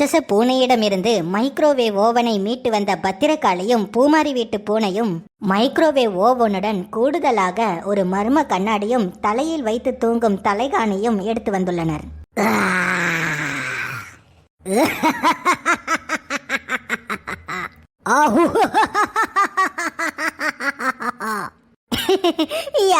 ராட்சச பூனையிடமிருந்து மைக்ரோவேவ் ஓவனை மீட்டு வந்த பத்திரகாளியும் பூமாரி வீட்டு பூனையும் மைக்ரோவேவ் ஓவனுடன் கூடுதலாக ஒரு மர்ம கண்ணாடியும் தலையில் வைத்து தூங்கும் தலைகாணியும் எடுத்து வந்துள்ளனர்.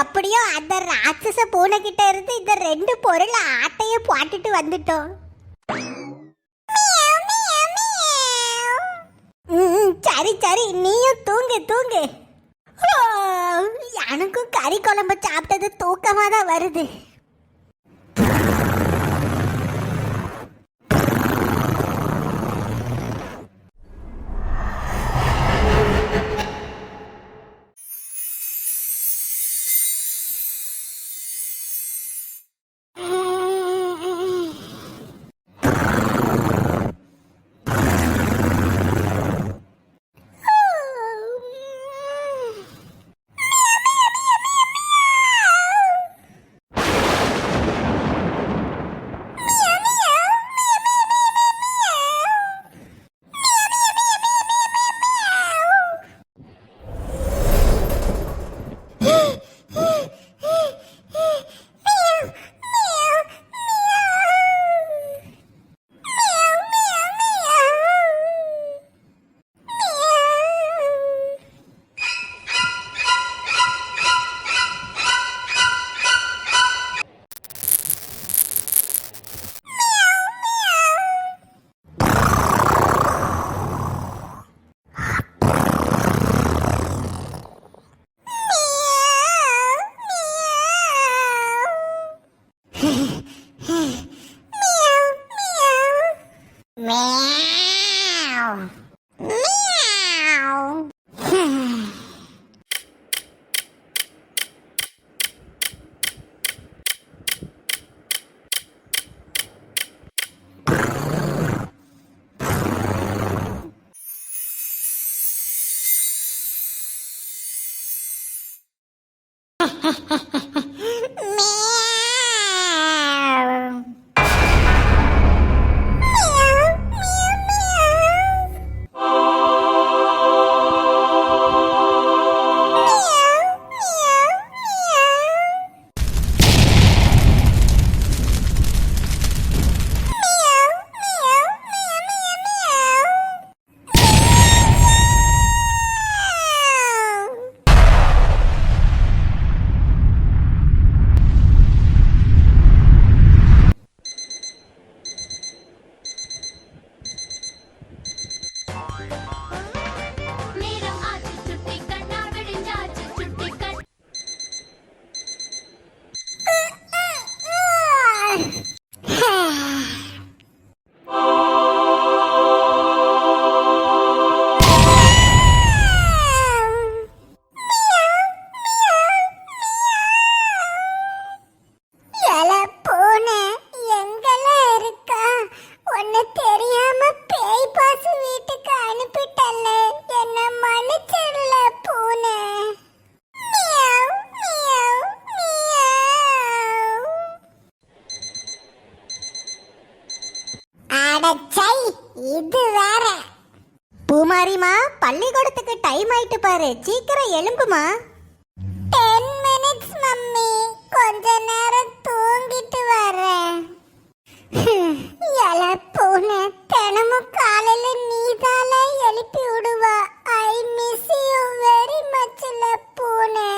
அப்படியோ அந்த ராட்சச பூனை கிட்ட இருந்து இந்த ரெண்டு பொருள் ஆட்டையை போட்டுட்டு வந்துட்டோம். சரி சரி நீயும் தூங்கு தூங்கு. எனக்கும் கறி குழம்பு சாப்பிட்டது தூக்கமாக தான் வருது. Meow. Meow. Ha ha ha. பாரு சீக்கிரம் எலும்புமா டென் மினிட்ஸ் மம்மி. கொஞ்ச நேரம் தூங்கிட்டு வரேன். எல பூனை தினமும் காலையில நீதால எழுப்பி விடுவா. I miss you very much பூனை.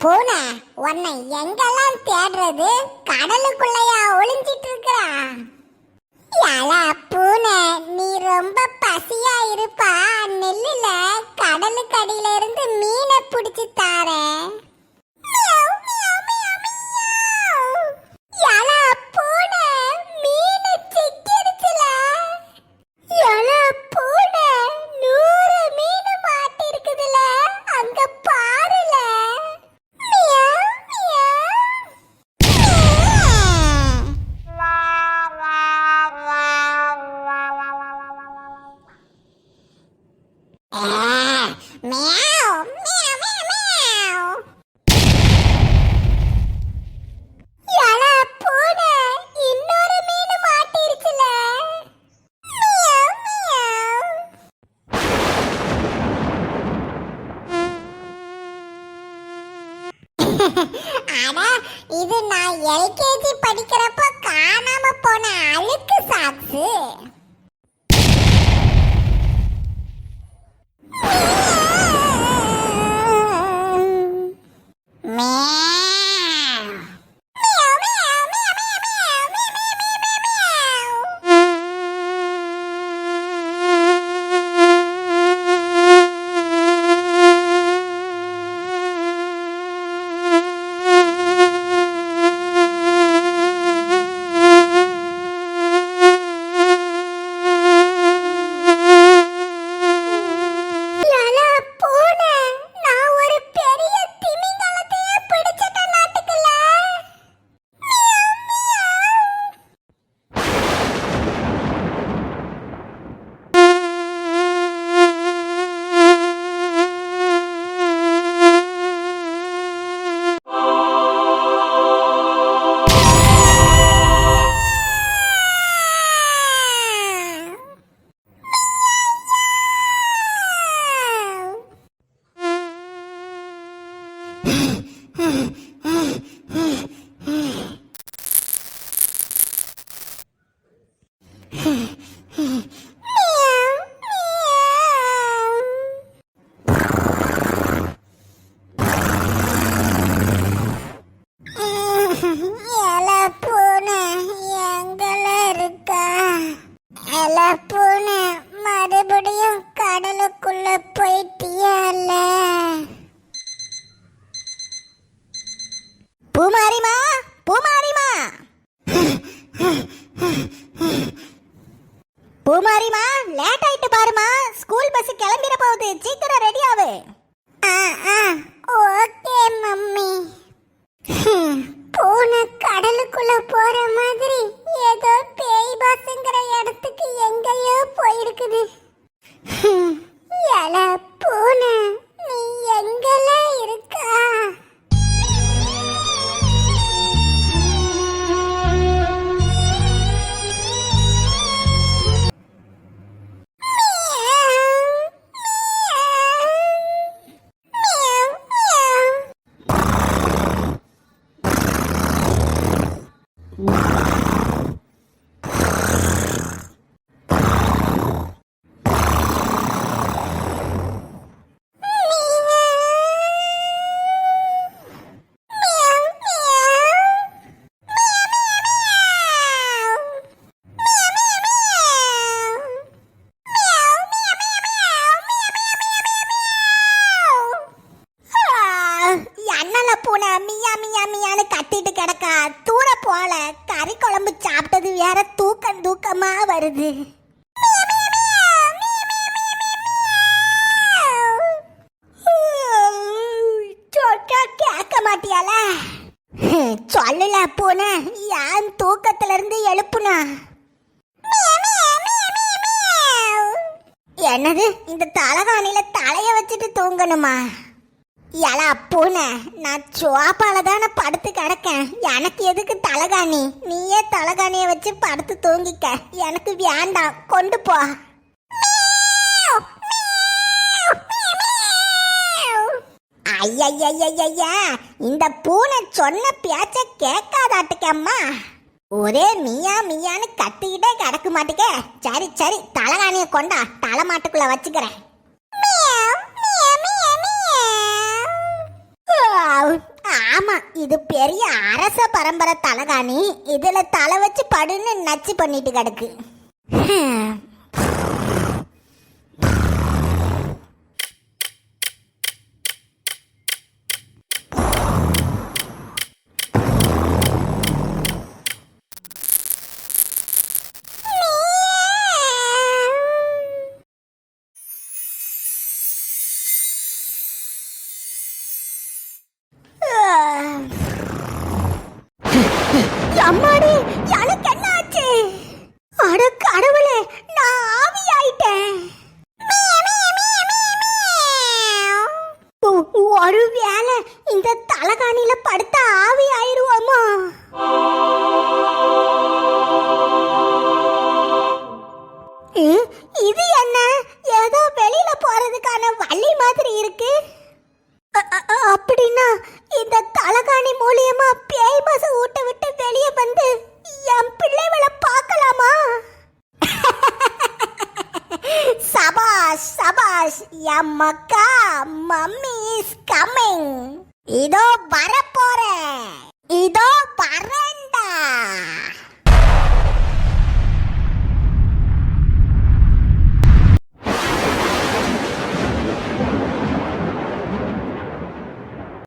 பூனை உன்னை எங்கெல்லாம் தேடுறது? கடலுக்குள்ளையா ஒளிஞ்சிட்டு இருக்கிறா ஏலா பூனை நீ ரொம்ப பசியா இருப்பா. நெல்லுல கடலுக்கடியில இருந்து மீனை பிடிச்சி தாரேன் ஆனா இது நான் எல்கேஜி படிக்கிறப்ப காணாம போன அழுக்கு சாக்ஸு பூமாரிமா லேட் ஆயிட்டு பாருமா. ஸ்கூல் பஸ் கிளம்பிட போகுது. சீக்கிரம் ரெடி ஆவு. ஆ ஆ. Okay mummy. பூனை கடலுக்குள்ள போற மாதிரி ஏதோ பேய் பாசுங்கிற இடத்துக்கு எங்கேயோ போயிருக்குது. எல பூனை. Mm-hmm. வருது. மாட்டியால சொல்லல போன. ஏன் தூக்கத்துல இருந்து எழுப்புனா? என்னது இந்த தலகாணியில தலைய வச்சுட்டு தூங்கணுமா? எலா பூனை நான் சோப்பால தானே படுத்து கிடக்கேன். எனக்கு எதுக்கு தலகாணி? நீயே தலகாணியை வச்சு படுத்து தூங்கிக்க. எனக்கு வேண்டாம் கொண்டு போ. ஐயய்யய்யய்யா இந்த பூனை சொன்ன பேச்ச கேட்காதாட்டுக்கம்மா ஒரே மியா மியான்னு கத்திக்கிட்டே கிடக்க மாட்டேங்க சரி சரி தலகாணியை கொண்டா தலை மாட்டுக்குள்ள வச்சுக்கிறேன். இது பெரிய அரச பரம்பரை தலகாணி. இதில் தலை வச்சு படுன்னு நச்சு பண்ணிட்டு கிடக்கு. அபிலாஷ் எம் அக்கா மம்மி இஸ் கமிங் இதோ வரப்போறேன். இதோ வரேன்டா.